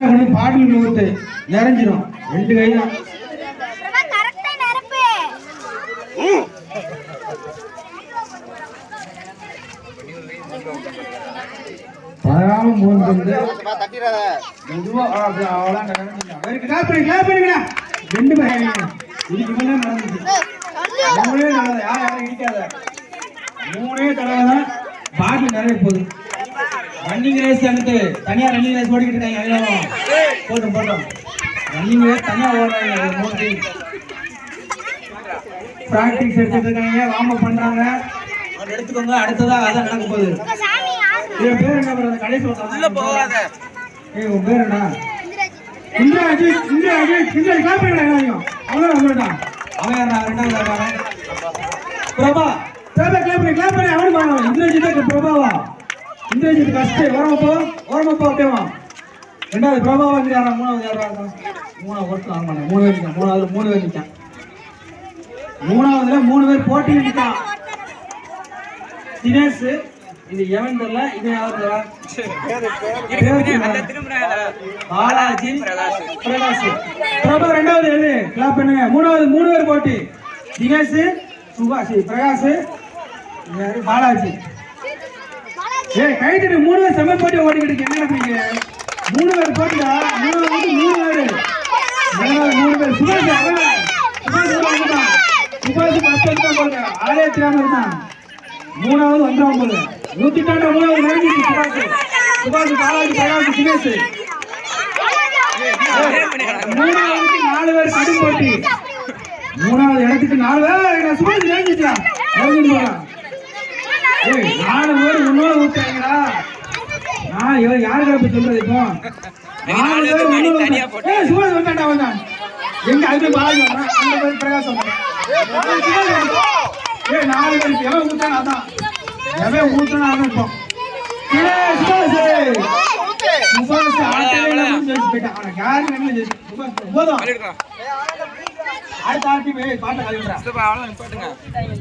பாட்டில் ஊத்து. நிறைஞ்சிரும். ரெண்டு கை தான் பழகாம மூணு வந்து. ரெண்டு பேரும் இதுக்கு நடந்துச்சு மூணே தடவை யார் யாரும் இடிக்காத. மூணே தடவை தான் பாட்டில் நிறைய போகுது. ரன்னிங் ரேஸ் வந்துட்டு தனியா ரன்னிங் ரேஸ் ஓடிக்கிட்டு இருக்காங்க போட்டும் போட்டோம். ரன்னிங் ரேஸ் தனியா ஓடுறாங்க மூணு டீம் பிராக்டிஸ் எடுத்துட்டு இருக்காங்க வார்ம் அப் பண்றாங்க. அதை எடுத்துக்கோங்க அடுத்ததா அதான் நடக்க போகுது. என் பேர் என்ன brother? கடைசி உள்ள போகாத. ஏய் உன் பேர் என்ன? இந்திராஜி இந்திரா அஜித் இந்திரா அஜித் இந்திரா கிளாப் பண்ணுங்க எல்லாரையும் அவன் வந்துட்டான். அவன் யாரா ரெண்டாவது யாரா பிரபா. பிரபா கிளாப் பண்ணி கிளாப் பண்ணி. அவனு பாருங்க இந்திரஜித் பிரபாவா? இந்திரஜித் ஃபர்ஸ்ட் ஓரமப்போ ஓரமப்போ அப்படியே வா ரெண்டாவது பிரபாவா வந்து யாரா மூணாவது யாரா? மூணாவது ஒருத்தர் மாட்டேன். மூணு பேர் நிற்கான் மூணாவது மூணு பேர் நிற்கான் மூணாவதுல மூணு பேர் போட்டி நிற்கான் தினேஷ் இது எவன் தெரியல? இது யாரும் தெரியல. பாலாஜி பிரகாஷ். பிரபா ரெண்டாவது எது? கிளாப் பண்ணுங்க. மூணாவது மூணு பேர் போட்டி. தினேஷ் சுபாஷ் பிரகாஷ்? பாலாஜி. ஏய் கைத்தடி மூணு பேர் செம்ம போட்டி ஓடிக்கிட்டு என்ன நடக்குறீங்க மூணு பேர் போட்டியா மூணு பேர் மூணு பேர். மூணாவது மூணு பேர். சுபாஷ் அவன் சுபாஷ் வந்துட்டான் சுபாஷ் ஃபர்ஸ்ட் வந்துட்டான் போல ஆளே தெரியாம இருந்தான் மூணாவது வந்துடும் போல. நூத்திட்டாண்ட மூணாவது நெருங்கிட்டு சுபாஷ். சுபாஷ் பாலாஜி பாலாஜி தினேஷ். மூணாவதுக்கு நாலு பேர் கடும் போட்டி. மூணாவது இடத்துக்கு நாலு பேர். சுபாஷ் இறங்கிச்சா இறங்கிட்டு போறான். நாலு பேர் முன்னோட யாருக்கு அப்படி சொல்றது இப்போ. சுபாஷ் வந்தாண்டா வந்தான் எங்க அது பாலாஜி வந்தான் அந்த பேர் பிரகாஷ் வந்தான் ஏய், சுபாஷ் வந்தான். ஏய் நாலு பேருக்கு எவன் ஊத்தானா அதான். எவன் ஊத்தானா அதான் இப்போ. ஏய் சுபாஷ். சுபாஷ் ஆட்டவே இல்லை ஜெயிச்சு போயிட்டான். அவனுக்கு யாரும் என்ன ஜெயிச்சு. சுபாஷ் போதும். அடுத்த ஆர்டி பாட்டை கழிவுறா அவ்வளோ நிப்பாட்டுங்க.